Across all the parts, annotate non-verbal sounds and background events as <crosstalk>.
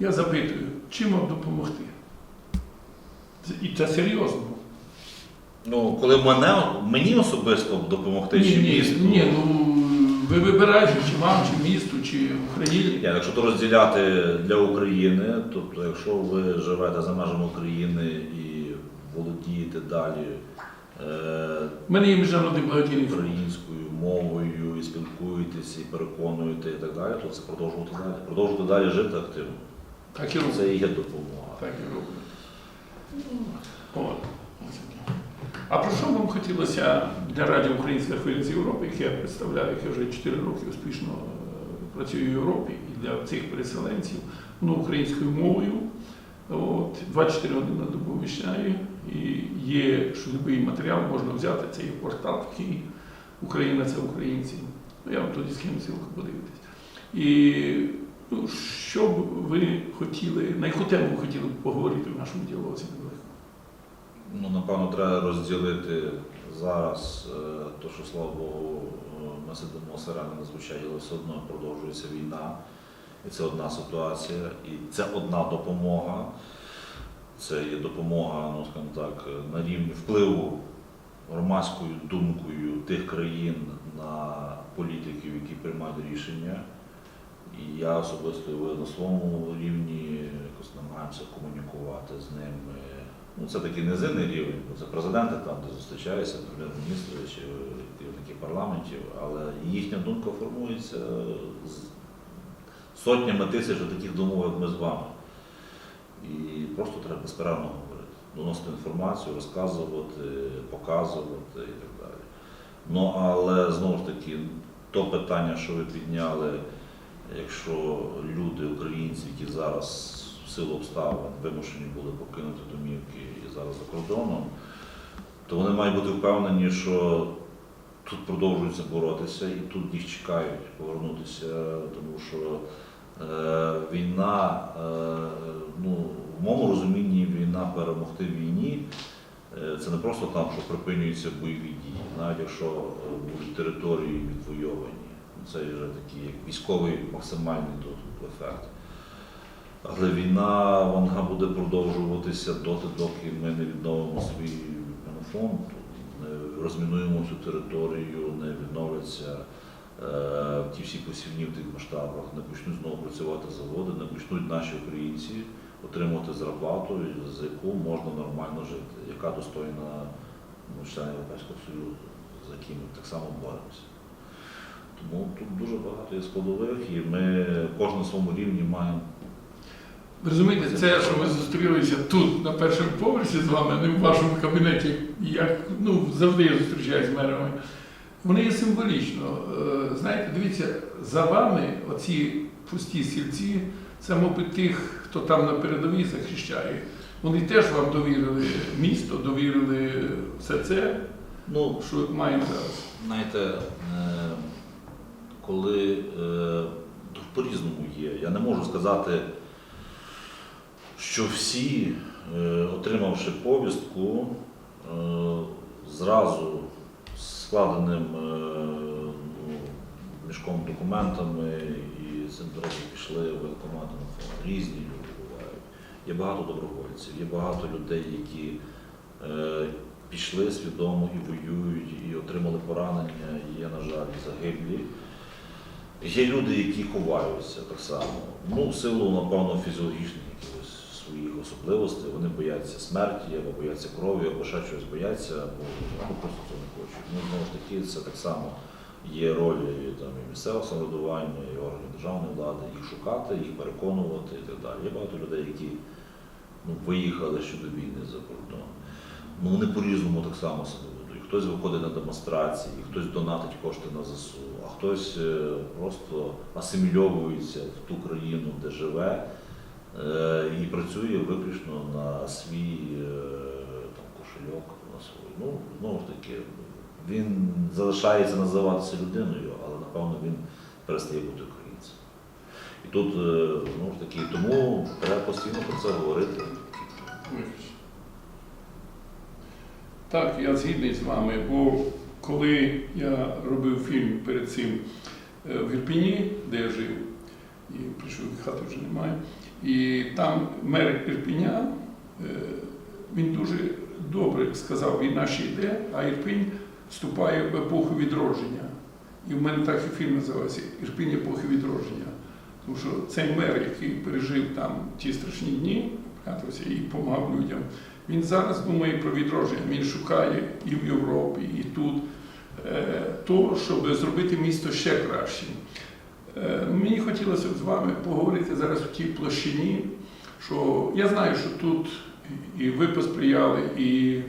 Я запитую, чим вам допомогти? І це серйозно. Ну, коли мене, мені особисто допомогти чи ні, місту. ні, ну ви вибираєте, чи вам, чи місту, чи Україні. Ні, якщо то розділяти для України, тобто якщо ви живете за межами України і володієте далі е, мене є міжнародний благодійний фонд. українською мовою і спілкуєтеся, і переконуєте і так далі, то це продовжувати далі. Продовжувати далі жити активно. Так і. Це і є допомога. Так і. Ось таке. А про що вам хотілося для Радіо Українська хвиля з Європи, яке я представляю, яке вже 4 роки успішно е, працюю в Європі і для цих переселенців, ну, українською мовою. От, 24 години на добу вещаю. І є, що будь-який матеріал можна взяти, це є портал такий Україна це українці. Ну, я вам тоді скину ссылку подивитись. І ну, що б ви хотіли, на яку тему ви хотіли б поговорити в нашому діалозі? Ну, напевно, треба розділити зараз е, то, що слава Богу, е, ми сидимо сирени надзвичайно, але все одно продовжується війна. І це одна ситуація, і це одна допомога. Це є допомога, ну скажімо так, на рівні впливу громадською думкою тих країн на політиків, які приймають рішення. І я особисто ви на своєму рівні якось намагаємося комунікувати з ними. Ну, це такий низинний рівень, бо це президенти там, де зустрічаються, прем'єр-міністри чи керівники парламентів, але їхня думка формується з сотнями тисяч таких думок, як ми з вами. І просто треба безперервно говорити, доносити інформацію, розказувати, показувати і так далі. Ну, але знову ж таки, то питання, що ви підняли, якщо люди, українці, які зараз в силу обставин вимушені були покинути домівки і зараз за кордоном, то вони мають бути впевнені, що тут продовжуються боротися і тут їх чекають повернутися, тому що е, війна, е, ну, в моєму розумінні, війна перемогти війні. е, Це не просто там, що припинюються бойові дії, навіть якщо е, будуть території відвойовані. Це вже такий як військовий максимальний тут ефект. Але війна вона буде продовжуватися доти, доки ми не відновимо свій фонд, не розмінуємо цю територію, не відновляться е, ті всі посівні в тих масштабах, не почнуть знову працювати заводи, не почнуть наші українці отримувати зарплату, за яку можна нормально жити, яка достойна ну, члена Європейського Союзу, за яким так само боремося. Тому тут дуже багато є складових, і ми кожен на своєму рівні маємо розумієте, це, що ви зустрілися тут на першому поверсі з вами, а не в вашому кабінеті, як ну, завжди я зустрічаюся з мерами. Вони є символічно. Е, Знаєте, дивіться, за вами оці пусті стільці, це, мабуть, тих, хто там на передовій захищає. Вони теж вам довірили місто, довірили все це, ну, що маємо зараз. Знаєте, е, коли е, по-різному є, я не можу сказати, що всі, е, отримавши повістку, е, зразу складеним е, ну, мішком документами і цим дорогу пішли в воєнкомат на фронт. Різні люди бувають. Є багато добровольців, є багато людей, які е, пішли свідомо і воюють, і отримали поранення, і є, на жаль, загиблі. Є люди, які ховаються так само. Ну, в силу, напевно, фізіологічних якихось своїх особливостей, вони бояться смерті, або бояться крові, або ще щось бояться, або або просто цього не хочуть. Ну, знову ж таки, це так само є роль там, і місцевого самоврядування, і органів державної влади, їх шукати, їх переконувати і так далі. Є багато людей, які ну, виїхали щодо війни за кордон. Ну, вони по-різному так само себе. Хтось виходить на демонстрації, хтось донатить кошти на ЗСУ, а хтось е, просто асимільовується в ту країну, де живе, е, і працює виключно на свій е, там, кошельок, на свій. Ну, знову ж таки, він залишається називатися людиною, але напевно він перестає бути українцем. І тут, знову ж таки, тому треба постійно про це говорити. Так, я згідний з вами, бо коли я робив фільм перед цим е, в Ірпіні, де я жив, і прийшов хати вже немає, І там мер Ірпіня, е, він дуже добре сказав, війна ще йде, а Ірпінь вступає в епоху відродження. І в мене так і фільм називається Ірпінь епохи відродження. Тому що цей мер, який пережив там ті страшні дні, і допомагав людям, він зараз думає про відродження. Він шукає і в Європі, і тут е, то, щоб зробити місто ще кращим. Е, Мені хотілося б з вами поговорити зараз в тій площині, що я знаю, що тут і ви посприяли, і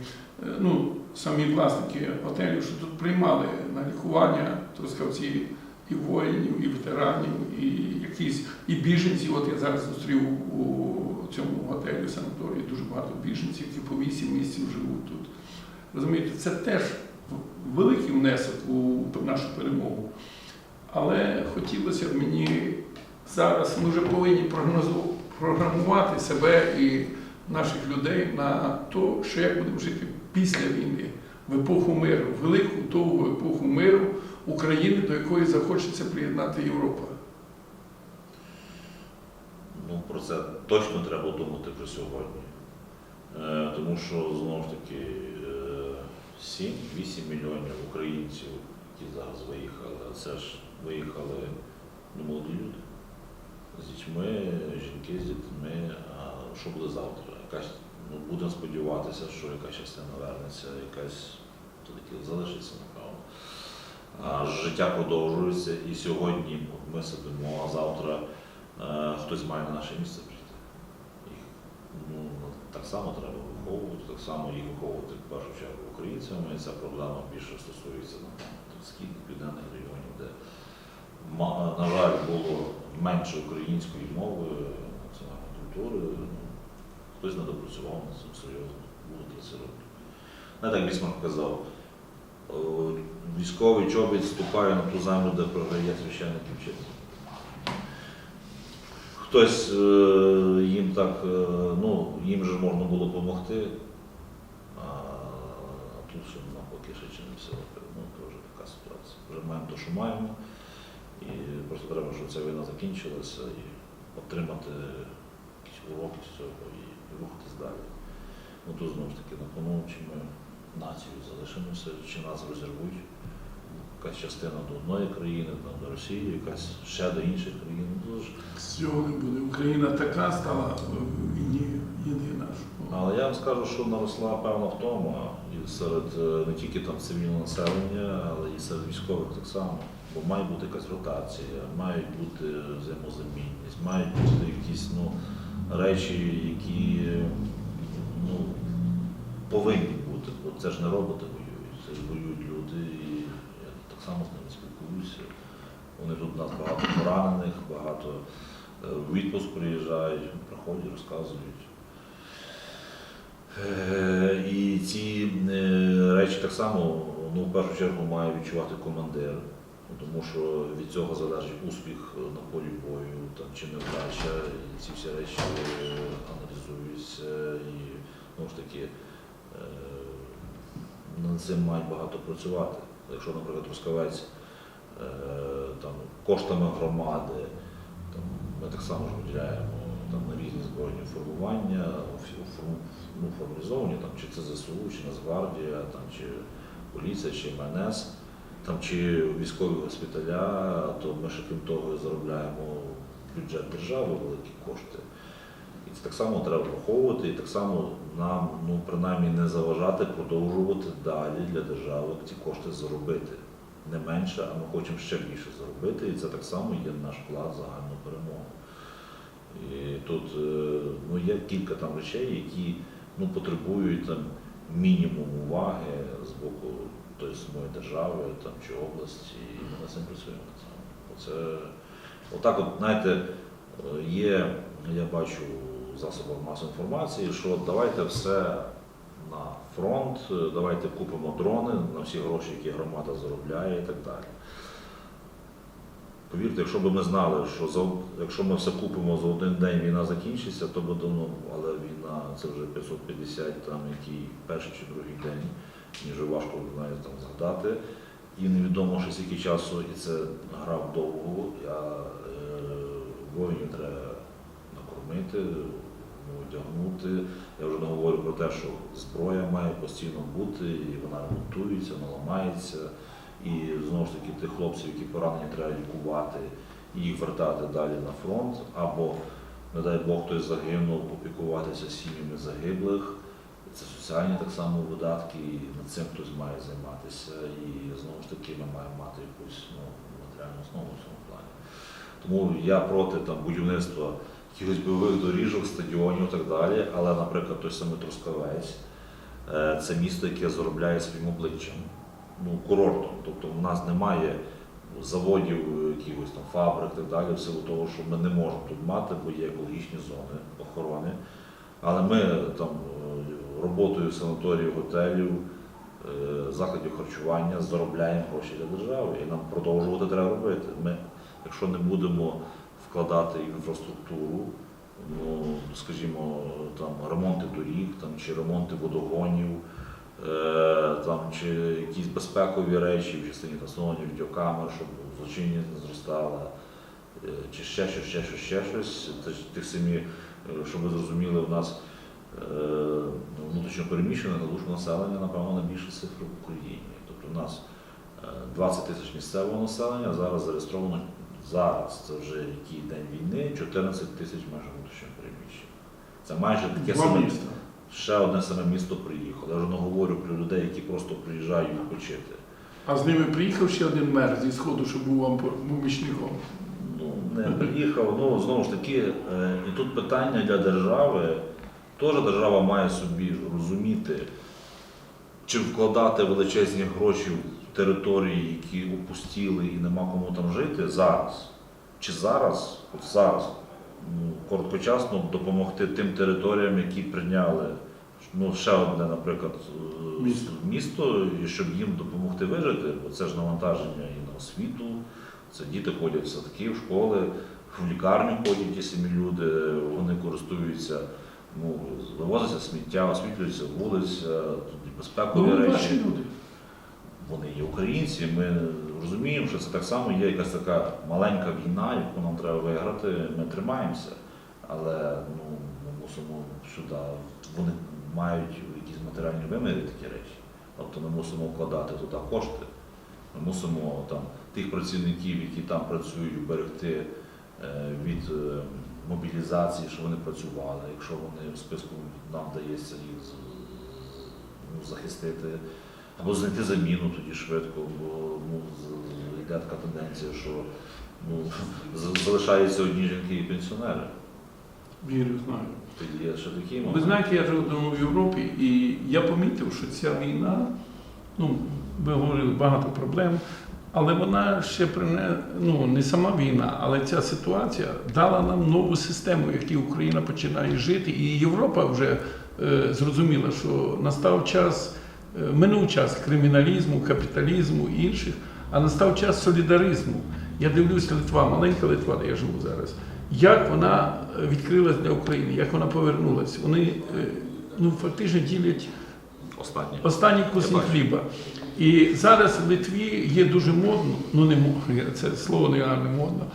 е, ну, самі власники готелю, що тут приймали на лікування трускавці і воїнів, і ветеранів, і якісь і біженців. От я зараз зустрів у цьому готелі санаторії дуже багато біженців, які по вісім місяців живуть тут. Розумієте, це теж великий внесок у нашу перемогу. Але хотілося б мені зараз, ми вже повинні програмувати себе і наших людей на те, що як будемо жити після війни, в епоху миру, в велику довгу епоху миру України, до якої захочеться приєднати Європа. Ну, про це точно треба думати вже сьогодні. Е, тому що знову ж таки е, 7-8 мільйонів українців, які зараз виїхали, а це ж виїхали ну, молоді люди з дітьми, жінки з дітьми. А що буде завтра? Якась, ну, будемо сподіватися, що якась частина вернеться, якась все-таки залишиться, напевно. А життя продовжується і сьогодні ми сидимо, а завтра е, хтось має на наше місце прийти. Їх ну, так само треба виховувати, так само їх виховувати в першу чергу українцями. І ця проблема більше стосується ну, східних південних регіонів, де, на жаль, було менше української мови, національної культури. Ну, Хтось не допрацював над цим серйозно, було 30 років. Не так Бісмарк казав, військовий чобіт ступає на ту землю, де програє священник і. Хтось е, їм так, е, ну, їм же можна було допомогти, а тут ще навпаки ще чи не все. Ну, це вже така ситуація. Вже маємо те, що маємо. І просто треба, щоб ця війна закінчилася і отримати якісь уроки з цього і рухатись далі. Ну тут знову ж таки на кону, чи ми нацією залишимося, чи нас розірвуть. Якась частина до одної країни, там, до Росії, якась ще до інших країн. Ну, Дуже Цього не буде. Україна така стала в війні єдина. Але я вам скажу, що наросла певна втома і серед е, не тільки там цивільного населення, але і серед військових так само. Бо має бути якась ротація, мають бути взаємозамінність, мають бути якісь ну, речі, які ну, повинні бути. Бо це ж не роботи воюють, це ж воюють люди, само з ними спілкуюся. Вони тут у нас багато поранених, багато е, в відпуск приїжджають, приходять, розказують. Е, І ці е, речі так само ну, в першу чергу має відчувати командир, ну, тому що від цього залежить успіх на полі бою там, чи невдача, і ці всі речі е, аналізуються і знову ж таки е, над цим мають багато працювати. Якщо, наприклад, Трускавець е, там, коштами громади, там, ми так само ж виділяємо там, на різні збройні формування, ну, формалізовані, там, чи це ЗСУ, чи Нацгвардія, там, чи поліція, чи МНС, там, чи військові госпіталя, то ми ще крім того заробляємо бюджет держави великі кошти. І це так само треба враховувати, і так само нам ну, принаймні не заважати продовжувати далі для держави ці кошти заробити. Не менше, а ми хочемо ще більше заробити, і це так само є наш в загальну перемогу. І тут е, ну, є кілька там речей, які ну, потребують там, мінімум уваги з боку тої самої держави там, чи області, і ми над цим працюємо. Оце, отак, от, знаєте, е, є, я бачу засобах масової інформації, що давайте все на фронт, е, давайте купимо дрони на всі гроші, які громада заробляє і так далі. Повірте, якщо б ми знали, що за, якщо ми все купимо за один день, війна закінчиться, то би давно, але війна це вже 550, там який перший чи другий день, мені вже важко навіть там згадати. І невідомо ще скільки часу, і це гра довго, а е, воїнів треба накормити, одягнути. Я вже не говорю про те, що зброя має постійно бути, і вона ремонтується, вона ламається. І знову ж таки тих хлопців, які поранені, треба лікувати і їх вертати далі на фронт, або, не дай Бог, хтось загинув, опікуватися сім'ями загиблих. Це соціальні так само видатки, і над цим хтось має займатися. І знову ж таки ми маємо мати якусь ну, матеріальну основу в цьому плані. Тому я проти там, будівництва якихось бойових доріжок, стадіонів і так далі. Але, наприклад, той самий Трускавець е, це місто, яке заробляє своїм обличчям, ну, курортом. Тобто в нас немає заводів, якихось там фабрик і так далі, в силу того, що ми не можемо тут мати, бо є екологічні зони охорони. Але ми там е, роботою санаторіїв, готелів, е, закладів харчування заробляємо гроші для держави. І нам продовжувати треба робити. Ми, якщо не будемо вкладати інфраструктуру, ну, скажімо, там ремонти доріг, там, чи ремонти водогонів, е, там, чи якісь безпекові речі в частині там, встановлення відеокамер, щоб злочинність не зростала, е, чи ще щось, ще щось, ще щось. Тих самі, е, щоб ви зрозуміли, у нас е, внутрішньо переміщене на населення, напевно, найбільша цифра в Україні. Тобто у нас е, 20 тисяч місцевого населення, зараз зареєстровано зараз, це вже який день війни, 14 тисяч майже внутрішньо переміщених. Це майже таке саме міста. ще одне саме місто приїхало. Я вже не говорю про людей, які просто приїжджають відпочити. А з ними приїхав ще один мер зі сходу, що був вам помічником. Ну, не приїхав. Ну, знову ж таки, е, і тут питання для держави. Теж держава має собі розуміти, чи вкладати величезні гроші в території, які опустіли і нема кому там жити зараз. Чи зараз, от зараз, ну, короткочасно допомогти тим територіям, які прийняли ну, ще одне, наприклад, е, Місто. місто, і щоб їм допомогти вижити, бо це ж навантаження і на освіту, це діти ходять в садки, в школи, в лікарню ходять ті самі люди, вони користуються, ну, вивозиться сміття, освітлюється вулиця, тут безпекові Ну, речі. люди. Вони є українці. Ми розуміємо, що це так само є якась така маленька війна, яку нам треба виграти. Ми тримаємося, але ну, ми мусимо сюди. Вони мають якісь матеріальні виміри такі речі. Тобто ми мусимо вкладати туди кошти. Ми мусимо там тих працівників, які там працюють, берегти е, від е, мобілізації, що вони працювали. Якщо вони в списку нам вдається їх ну, захистити. Або знайти заміну тоді швидко, бо ну, йде така тенденція, що ну, залишаються одні жінки і пенсіонери. Вірю, знаю. Тоді є ще такі Ви знаєте, я живу давно в Європі, і я помітив, що ця війна, ну, ви говорили, багато проблем, але вона ще прине, ну, не сама війна, але ця ситуація дала нам нову систему, в якій Україна починає жити. І Європа вже е, зрозуміла, що настав час, минув час криміналізму, капіталізму і інших, а настав час солідаризму. Я дивлюся Литва, маленька Литва, де я живу зараз. Як вона е, відкрилась для України, як вона повернулась. Вони е, ну, фактично ділять Останні. Я бачу. хліба. І зараз в Литві є дуже модно, ну не модно, <laughs> це слово не гарне модно.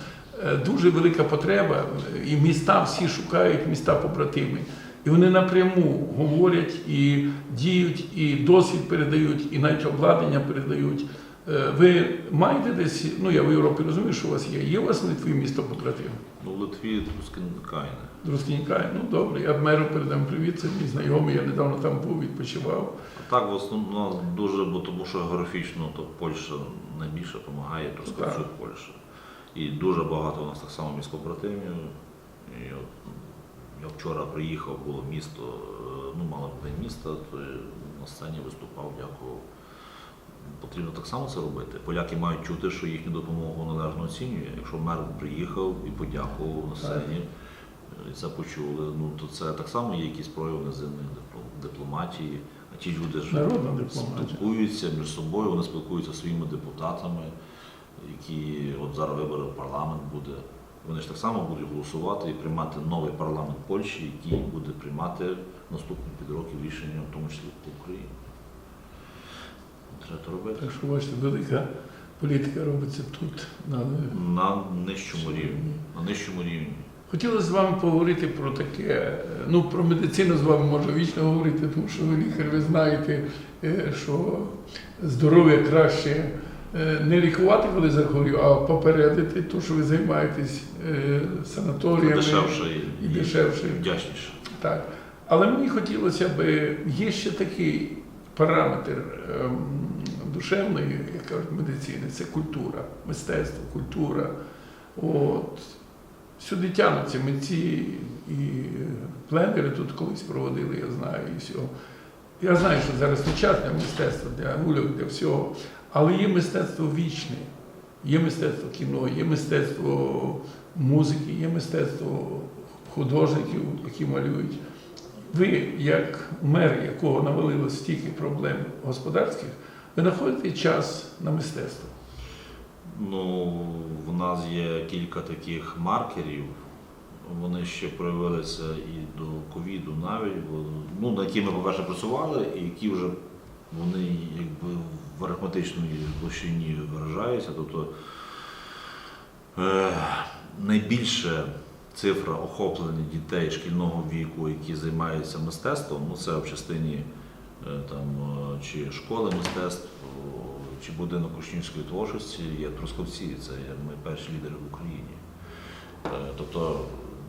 е, Дуже велика потреба, е, і міста всі шукають міста побратими. І вони напряму говорять і діють, і досвід передають, і навіть обладнання передають. Е, Ви маєте десь, ну я в Європі розумію, що у вас є. Є у вас в Литві місто побратим? Ну, в Литві Трускінкайне. Друзкінька, ну добре, я меру передам привіт, це мій знайомий, я недавно там був, відпочивав. А так в основному дуже, бо тому що географічно то Польща найбільше допомагає Так. Польща. І дуже багато у нас так само міст побратимів. І от, я вчора приїхав, було місто, е, ну мало день міста, то на сцені виступав, дякував. Потрібно так само це робити. Поляки мають чути, що їхню допомогу належно оцінює. Якщо мер приїхав і подякував на сцені, е, і це почули, ну то це так само є якийсь прояв наземної дипломатії. А ті люди ж спілкуються між собою, вони спілкуються зі своїми депутатами, які от зараз вибори в парламент буде. Вони ж так само будуть голосувати і приймати новий парламент Польщі, який буде приймати наступні років рішення, в тому числі по Україні. Треба це робити. Так що бачите, велика політика робиться тут. На... На нижчому рівні. На нижчому рівні. Хотілося з вами поговорити про таке. Ну, про медицину з вами можна вічно говорити, тому що ви лікар, ви знаєте, е, що здоров'я краще не лікувати, коли захворів, а попередити, то, що ви займаєтесь е, санаторіями. Дешевше і, дешевше. і вдячніше. Так. Але мені хотілося б, є ще такий параметр ем, душевної, як кажуть, медицини, це культура, мистецтво, культура. От. Сюди тягнуться митці і пленери тут колись проводили, я знаю, і всього. Я знаю, що зараз не час для мистецтва, для гульок, для всього, але є мистецтво вічне, є мистецтво кіно, є мистецтво музики, є мистецтво художників, які малюють. Ви, як мер, якого навалило стільки проблем господарських, ви знаходите час на мистецтво. Ну, в нас є кілька таких маркерів. Вони ще проявилися і до ковіду навіть, бо, ну, на які ми, по-перше, працювали, і які вже вони якби в площині виражаються. Тобто е, найбільше цифра охоплення дітей шкільного віку, які займаються мистецтвом, ну це в частині е, там, е, чи школи мистецтв, чи будинок учнівської творчості є Трускавці, це ми перші лідери в Україні. Тобто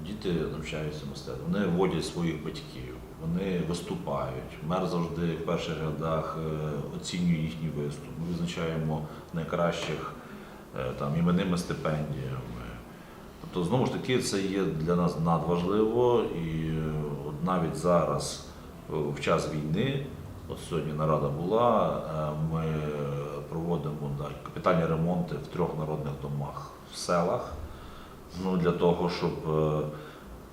діти навчаються мистецтву, вони водять своїх батьків, вони виступають. Мер завжди в перших рядах е, оцінює їхній виступ. Ми визначаємо найкращих е, там, іменними стипендіями. Тобто, знову ж таки, це є для нас надважливо, і е, навіть зараз, в час війни, от сьогодні нарада була, ми проводимо капітальні ремонти в трьох народних домах в селах. Ну, для того, щоб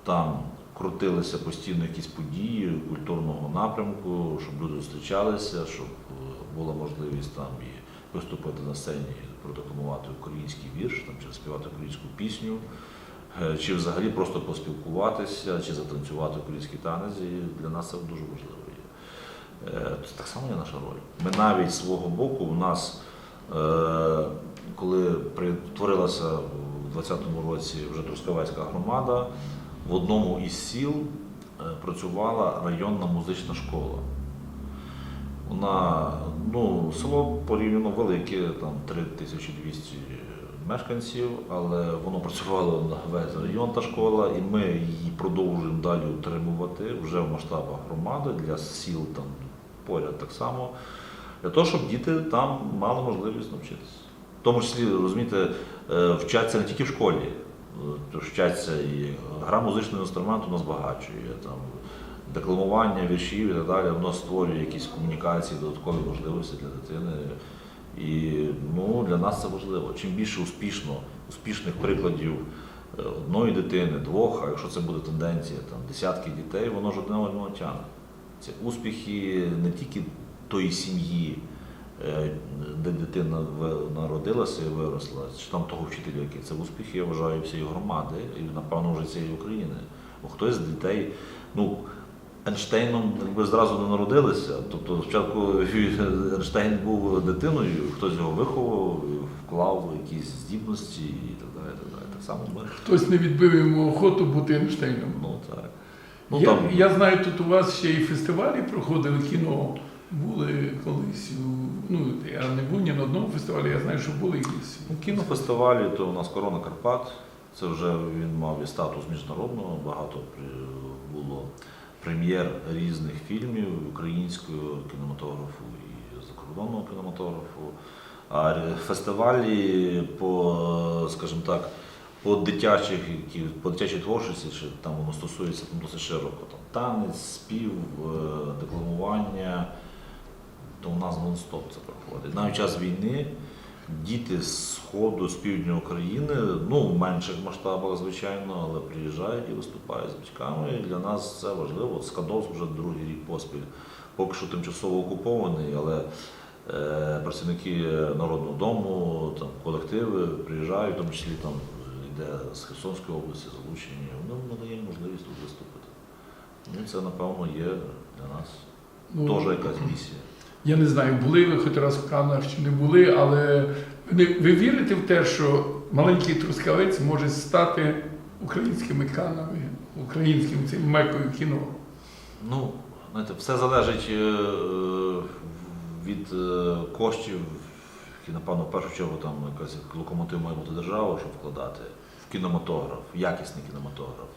там крутилися постійно якісь події культурного напрямку, щоб люди зустрічалися, щоб е, була можливість там і виступити на сцені, продекламувати український вірш, там, чи співати українську пісню, е, чи взагалі просто поспілкуватися, чи затанцювати український танець. І для нас це дуже важливо Це так само є наша роль. Ми навіть з свого боку, у нас, е, коли творилася у 20-му році вже Трускавецька громада, в одному із сіл е, працювала районна музична школа. Вона, ну, село порівняно велике, там 3200 мешканців, але воно працювало на весь район та школа, і ми її продовжуємо далі утримувати вже в масштабах громади для сіл там поряд так само, для того, щоб діти там мали можливість навчитися. В тому числі, розумієте, е, вчаться не тільки в школі, вчаться і гра музичного інструменту нас збагачує. Там, декламування віршів і так далі, воно створює якісь комунікації, додаткові можливості для дитини. І ну, для нас це важливо. Чим більше успішно, успішних прикладів е, одної дитини, двох, а якщо це буде тенденція, там, десятки дітей, воно ж одне одного тягне. Це успіхи не тільки тої сім'ї, е, де дитина народилася і виросла, чи там того вчителя, який це успіхи, я вважаю, всієї громади і, напевно, вже цієї України. Бо хтось з дітей, ну, Ейнштейном якби зразу не народилися. Тобто спочатку <laughs> Ейнштейн був дитиною, хтось його виховав, вклав якісь здібності і так далі. Так, далі. так само ми. Хтось не відбив йому охоту бути Ейнштейном. Ну, так. Ну, я, там, я знаю, тут у вас ще і фестивалі проходили кіно. Були колись. у- Ну, я не був ні на одному фестивалі, я знаю, що були якісь. ну, кінофестивалі, то у нас Корона Карпат. Це вже він мав і статус міжнародного, багато було прем'єр різних фільмів українського кінематографу і закордонного кінематографу. А фестивалі по, скажімо так, по дитячих, по дитячій творчості, чи там воно стосується там, досить широко. Там танець, спів, е, декламування, то у нас нон-стоп це проходить. Навіть час війни діти з сходу, з півдня України, ну в менших масштабах, звичайно, але приїжджають і виступають з батьками. І для нас це важливо. От Скадовськ вже другий рік поспіль. Поки що тимчасово окупований, але е, працівники Народного дому, там, колективи приїжджають, в тому числі там йде з Херсонської області, залучені, вони надаємо можливість тут виступити. Ну, це, напевно, є для нас Ну, теж якась місія. Я не знаю, були ви хоч раз в Канах чи не були, але ви, вірите в те, що маленький трускавець може стати українськими канами, українським цим мекою кіно. Ну, знаєте, все залежить е, від е, коштів, які, напевно, в першу чергу там якась локомотив має бути держава, щоб вкладати в кінематограф, в якісний кінематограф.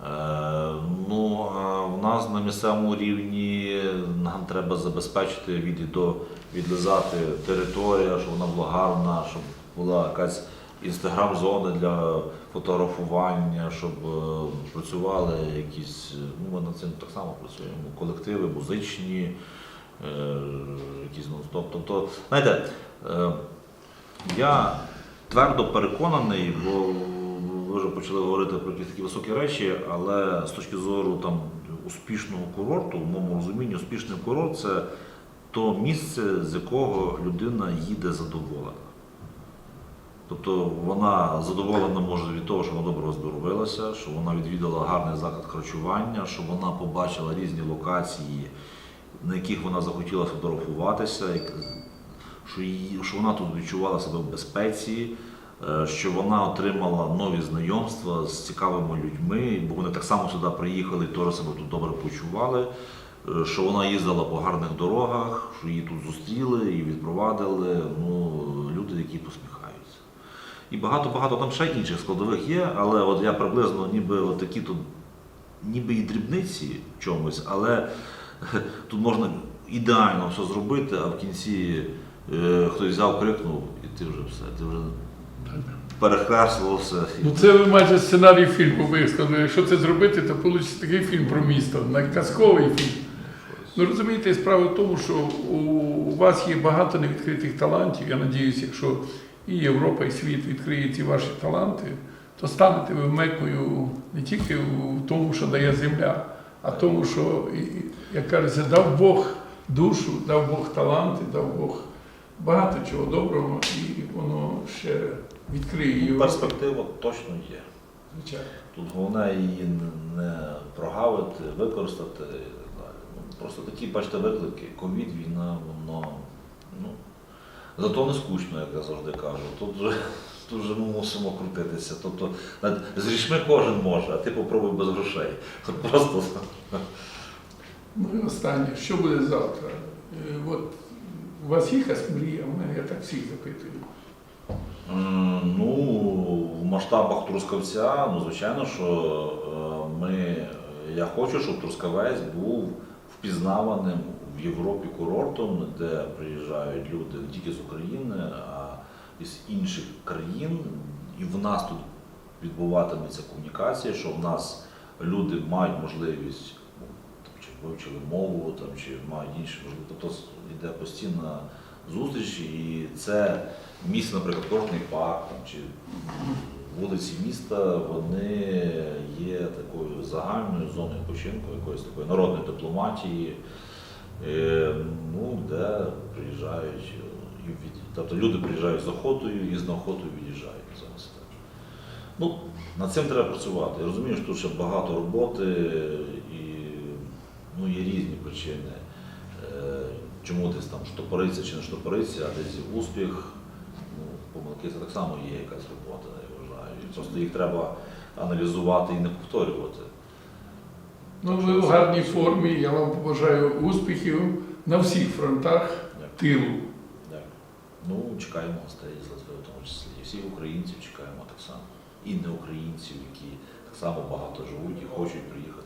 Е, ну, а в нас на місцевому рівні нам треба забезпечити від до відлизати територія, щоб вона була гарна, щоб була якась інстаграм-зона для фотографування, щоб е, працювали якісь, ну ми над цим так само працюємо, колективи музичні, е, якісь ну, тобто, знаєте, я твердо переконаний, бо ви вже почали говорити про якісь такі високі речі, але з точки зору там успішного курорту, в моєму розумінні, успішний курорт це то місце, з якого людина їде задоволена. Тобто вона задоволена може від того, що вона добре оздоровилася, що вона відвідала гарний заклад харчування, що вона побачила різні локації, на яких вона захотіла фотографуватися, що, вона тут відчувала себе в безпеці, що вона отримала нові знайомства з цікавими людьми, бо вони так само сюди приїхали теж себе тут добре почували. е, Що вона їздила по гарних дорогах, що її тут зустріли і відпровадили ну, люди, які посміхаються. І багато-багато там ще інших складових є, але от я приблизно ніби от такі тут, ніби і дрібниці в чомусь, але <laughs> тут можна ідеально все зробити, а в кінці е, хтось взяв, крикнув, і ти вже все, ти вже перехреслило. Ну це ви майже сценарій фільму висказали. Якщо це зробити, то вийде такий фільм про місто, казковий фільм. Ну розумієте, справа в тому, що у вас є багато невідкритих талантів. Я надіюся, якщо і Європа, і світ відкриє ці ваші таланти, то станете ви мекою не тільки у тому, що дає земля, а тому, що, як кажеться, дав Бог душу, дав Бог таланти, дав Бог багато чого доброго, і воно ще відкриє його. Перспектива точно є. Звичайно. Тут головне її не прогавити, використати і так далі. Ну, Просто такі, бачите, виклики. Ковід, війна, воно. Ну, зато не скучно, як я завжди кажу. Тут же, тут же ми мусимо крутитися. Тобто, з грішми кожен може, а ти попробуй без грошей. <laughs> Просто Ну і останнє, що буде завтра? Е, От у вас є якась мрія, у мене я так всіх запитую. Ну, в масштабах Трускавця, ну, звичайно, що е, ми, я хочу, щоб Трускавець був впізнаваним в Європі курортом, де приїжджають люди не тільки з України, а і з інших країн. І в нас тут відбуватиметься комунікація, що в нас люди мають можливість ну, там, чи вивчили мову, там, чи мають інші можливості. Тобто йде постійна зустріч, і це місце, наприклад, Кожний парк там, чи вулиці міста, вони є такою загальною зоною відпочинку, якоїсь такої народної дипломатії, е, ну, де приїжджають, е, тобто люди приїжджають з охотою і з неохотою від'їжджають зараз. Ну, над цим треба працювати. Я розумію, що тут ще багато роботи і ну, є різні причини. Чому десь там штопориться чи не штопориться, а десь успіх. Ну, помилки це так само є якась робота, я вважаю. І просто їх треба аналізувати і не повторювати. Ну, ви в гарній формі, я вам побажаю успіхів на всіх фронтах Дякую. тилу. Дякую. Ну, чекаємо гостей з Литви, в тому числі. І всіх українців чекаємо так само. І не українців, які так само багато живуть і хочуть приїхати.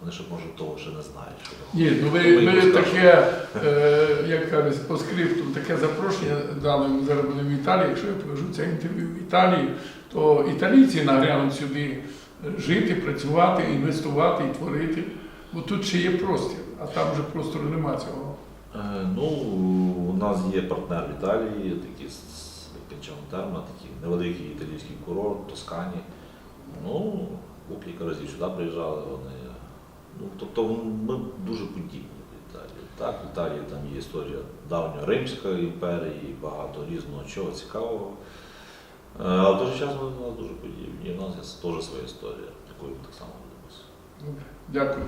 Вони ще, може, того ще не знають. Що Ні, ну ви, ви таке, е, як кажуть, по скрипту, таке запрошення дали. Ми зараз будемо в Італії. Якщо я покажу це інтерв'ю в Італії, то італійці нагрянуть сюди е, жити, працювати, інвестувати і творити. Бо тут ще є простір, а там вже простору нема цього. Е, Ну, у нас є партнер в Італії, такий Терма, такий невеликий італійський курорт, Тоскані. Ну, кілька разів сюди приїжджали вони. Ну, тобто ми дуже подібні в Італії. Так, в Італії там є історія давньої Римської імперії, багато різного чого цікавого. Е, Але в той же час нас дуже подібні. І в нас є теж своя історія, ми так само. Дякую.